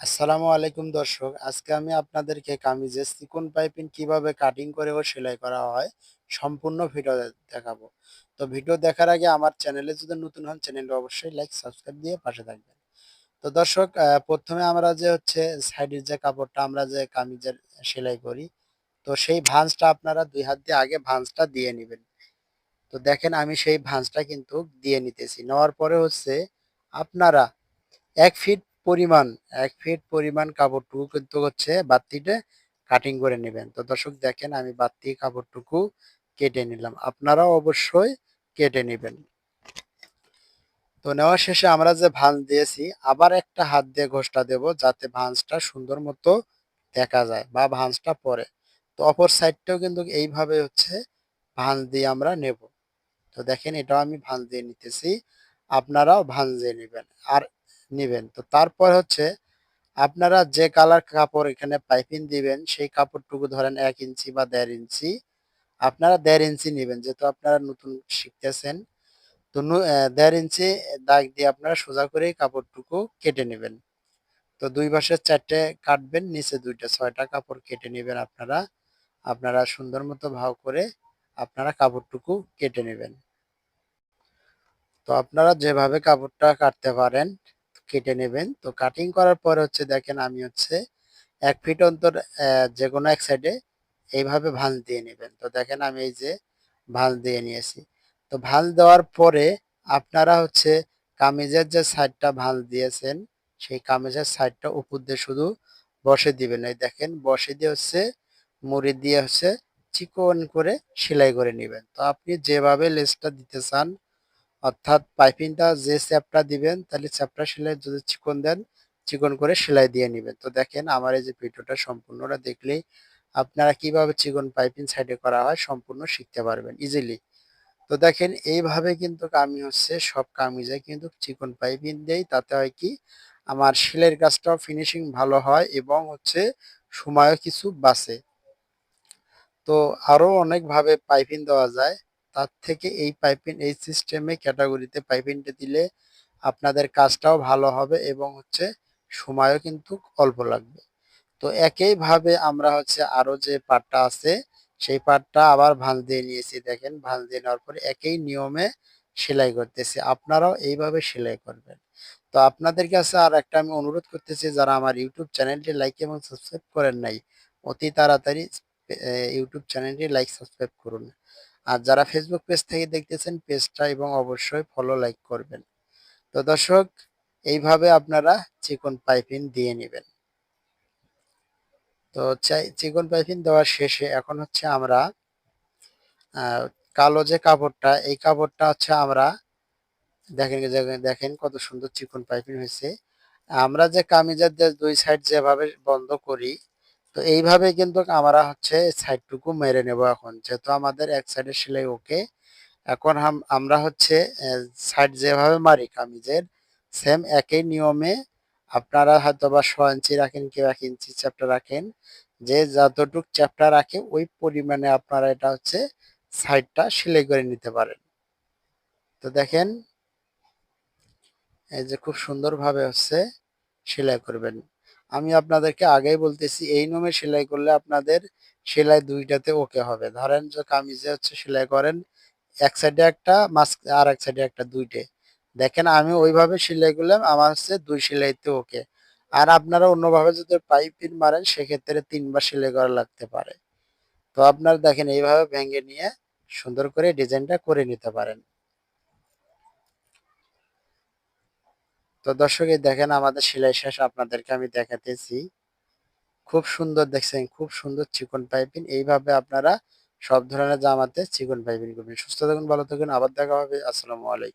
আসসালামু আলাইকুম দর্শক, আজকে আমি আপনাদেরকে কামিজে চিকন পাইপিং কীভাবে কাটিং করে ও সেলাই করা হয় সম্পূর্ণ ভিডিও দেখাবো। তো ভিডিও দেখার আগে আমার চ্যানেলে যদি নতুন হন চ্যানেলটা অবশ্যই লাইক সাবস্ক্রাইব দিয়ে পাশে থাকবেন। তো দর্শক প্রথমে আমরা যে হচ্ছে সাইডের যে কাপড়টা আমরা যে কামিজের সেলাই করি, তো সেই ভাঁজটা আপনারা দুই হাত দিয়ে আগে ভাঁজটা দিয়ে নেবেন। তো দেখেন আমি সেই ভাঁজটা কিন্তু দিয়ে নিতেছি। নেওয়ার পরে হচ্ছে আপনারা এক ফিট পরিমাণ, এক ফিট পরিমাণ কাপড়টুকু কিন্তু হচ্ছে বাত্তিতে কাটিং করে নেবেন। তো দর্শক দেখেন, আমি বাত্তি কাপড়টুকু কেটে নিলাম। আপনারাও অবশ্যই কেটে নেবেন তো নেওয়া শেষে আমরা যে ভাঁজ দিয়েছি, আবার একটা হাত দিয়ে ঘষটা দেব যাতে ভাঁজটা সুন্দর মতো দেখা যায় বা ভাঁজটা পরে তো অপর সাইডটাও কিন্তু এইভাবে হচ্ছে ভাঁজ দিয়ে আমরা নেব। তো দেখেন, এটাও আমি ভাঁজ দিয়ে নিতেছি। আপনারাও ভাঁজ দিয়ে নিবেন। আর নিবেন। তো তারপর হচ্ছে আপনারা যে কালার কাপড় এখানে পাইপিং দিবেন সেই কাপড়টুকু ধরেন এক ইঞ্চি বা দেড় ইঞ্চি আপনারা দেড় ইঞ্চি নিবেন যেহেতু আপনারা নতুন শিখতেছেন। তো ১.৫ ইঞ্চি দাগ দিয়ে আপনারা সোজা করে কাপড়টুকু কেটে নেবেন তো দুই পাশে চারটে কাটবেন, নিচে দুইটা ছয়টা কাপড় কেটে নেবেন আপনারা। আপনারা সুন্দর মতো ভাও করে আপনারা কাপড়টুকু কেটে নেবেন তো আপনারা যেভাবে কাপড়টা কাটতে পারেন কেটে নেবেন। তো কাটিং করার পরে হচ্ছে দেখেন আমি হচ্ছে এক ফিট অন্তর যে কোনো এক সাইডে এইভাবে ভাঁজ দিয়ে নেবেন তো দেখেন আমি এই যে ভাঁজ দিয়ে নিয়েছি। তো ভাঁজ দেওয়ার পরে আপনারা হচ্ছে কামিজের যে সাইডটা ভাঁজ দিয়েছেন, সেই কামিজের সাইডটা উপর দিয়ে শুধু বসে দিবেন। এই দেখেন বসে দিয়ে হচ্ছে মুড়ি দিয়ে হচ্ছে চিকন করে সেলাই করে নেবেন তো আপনি যেভাবে লেসটা দিতে চান অর্থাৎ পাইপিংটা যে চ্যাপটা দিবেন, তাহলে চ্যাপটা সেলাই যদি চিকন দেন, চিকন করে সেলাই দিয়ে নিবেন। তো দেখেন আমার এই যে ভিডিওটা সম্পূর্ণটা দেখলেই আপনারা কীভাবে চিকন পাইপিং সাইডে করা হয় সম্পূর্ণ শিখতে পারবেন ইজিলি তো দেখেন এইভাবে কিন্তু আমি হচ্ছে সব কামিজে কিন্তু চিকন পাইপিং দেই, তাতে হয় কি আমার সেলাইয়ের কাজটাও ফিনিশিং ভালো হয় এবং হচ্ছে সময়ও কিছু বাঁচে। তো আরও অনেকভাবে পাইপিং দেওয়া যায়। তার থেকে এই পাইপিং, এই সিস্টেমে ক্যাটাগরিতে পাইপিংটা দিলে আপনাদের কাজটাও ভালো হবে এবং হচ্ছে সময়ও কিন্তু অল্প লাগবে। তো একইভাবে আমরা হচ্ছে আরও যে পাটটা আছে, সেই পাটটা আবার ভাঁজ দিয়ে নিয়েছি, দেখেন। ভাঁজ দিয়ে নেওয়ার পরে একই নিয়মে সেলাই করতেছি। আপনারাও এইভাবে সেলাই করবেন। তো আপনাদের কাছে আর একটা আমি অনুরোধ করতেছি, যারা আমার ইউটিউব চ্যানেলটি লাইক এবং সাবস্ক্রাইব করেন নাই, অতি তাড়াতাড়ি ইউটিউব চ্যানেলটি লাইক সাবস্ক্রাইব করুন। আর যারা ফেসবুক পেজ থেকে দেখতেছেন পেজটা এবং অবশ্যই ফলো লাইক করবেন। তো দর্শক, এইভাবে আপনারা চিকন পাইপিং দিয়ে নেবেন। তো চিকন পাইপিং দেওয়ার শেষে এখন হচ্ছে আমরা কালো যে কাপড়টা, এই কাপড়টা হচ্ছে আমরা, দেখেন দেখেন কত সুন্দর চিকন পাইপিং হয়েছে। আমরা যে কামিজের দুই সাইড যেভাবে বন্ধ করি তো এইভাবে কিন্তু আমরা হচ্ছে সাইডটুকু মেরে নেব এখন। যেহেতু আমাদের এক সাইডে সেলাই ওকে এখন আমরা হচ্ছে সাইড যেভাবে মারি কামিজের সেম একই নিয়মে আপনারা হয়তো বা ছ ইঞ্চি রাখেন কেউ এক ইঞ্চি চ্যাপ্টার রাখেন, যে যতটুক চ্যাপ্টার রাখে ওই পরিমাণে আপনারা এটা হচ্ছে সাইডটা সেলাই করে নিতে পারেন। তো দেখেন, এই যে খুব সুন্দরভাবে হচ্ছে সেলাই করবেন। আমি আপনাদেরকে আগেই বলতেছি, এই নিয়মে সেলাই করলে আপনাদের সেলাই দুইটাতে ওকে হবে। ধরেন যে কামিজে হচ্ছে সেলাই করেন, এক সাইডে একটা, মাস, আর এক সাইডে একটা, দুইটে। দেখেন আমি ওইভাবে সেলাই করলাম, আমার হচ্ছে দুই সেলাইতে ওকে আর আপনারা অন্যভাবে যদি পাইপিং মারেন, সেক্ষেত্রে তিনবার সেলাই করা লাগতে পারে। তো আপনারা দেখেন, এইভাবে ভেঙে নিয়ে সুন্দর করে ডিজাইনটা করে নিতে পারেন। তো দর্শক দেখেন আমাদের সেলাই শেষ আপনাদেরকে আমি দেখাতেছি। খুব সুন্দর দেখছেন, খুব সুন্দর চিকন পাইপিং। এইভাবে আপনারা সব ধরনের জামাতে চিকন পাইপিং করবেন। সুস্থ থাকুন, ভালো থাকুন, আবার দেখা হবে। আসসালামু আলাইকুম।